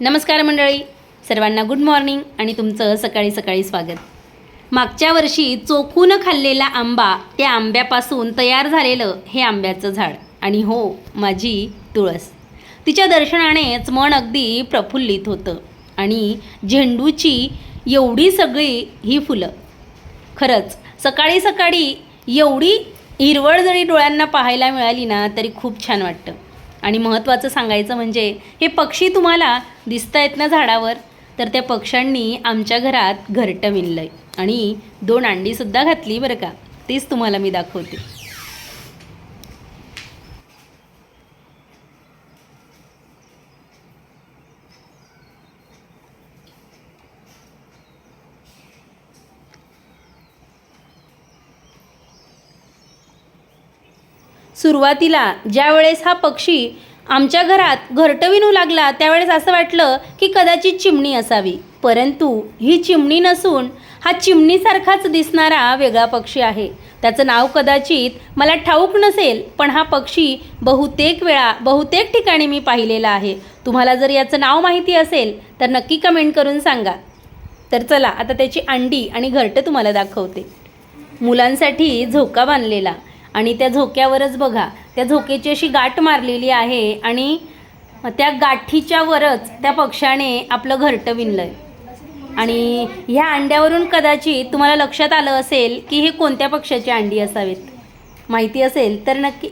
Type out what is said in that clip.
नमस्कार मंडळी. सर्वांना गुड मॉर्निंग आणि तुमचं सकाळी सकाळी स्वागत. मागच्या वर्षी चोखून खाल्लेला आंबा त्या आंब्यापासून तयार झालेलं हे आंब्याचं झाड. आणि हो माझी तुळस. तिच्या दर्शनानेच मन अगदी प्रफुल्लित होतं. आणि झेंडूची एवढी सगळी ही फुलं. खरंच सकाळी सकाळी एवढी हिरवळ जरी डोळ्यांना पाहायला मिळाली ना तरी खूप छान वाटतं. आणि महत्त्वाचं सांगायचं म्हणजे हे पक्षी तुम्हाला दिसत आहेत ना झाडावर तर त्या पक्ष्यांनी आमच्या घरात घरटं विणलं आहे आणि दोन अंडीसुद्धा घातली बरं का. तीच तुम्हाला मी दाखवते. सुरुवातीला ज्यावेळेस हा पक्षी आमच्या घरात घरटं विणू लागला त्यावेळेस असं वाटलं की कदाचित चिमणी असावी. परंतु ही चिमणी नसून हा चिमणीसारखाच दिसणारा वेगळा पक्षी आहे. त्याचं नाव कदाचित मला ठाऊक नसेल पण हा पक्षी बहुतेक वेळा बहुतेक ठिकाणी मी पाहिलेला आहे. तुम्हाला जर याचं नाव माहिती असेल तर नक्की कमेंट करून सांगा. तर चला आता त्याची अंडी आणि घरटं तुम्हाला दाखवते. मुलांसाठी झोका बांधलेला. आणि त्या झोक्यावरच बघा. त्या झोकेची अशी गाठ मारलेली आहे आणि त्या गाठीच्या वरच त्या पक्षाने आपलं घरटं विणलं आहे आणि ह्या अंड्यावरून कदाचित तुम्हाला लक्षात आलं असेल की हे कोणत्या पक्षाची अंडी असावीत? माहिती असेल तर नक्की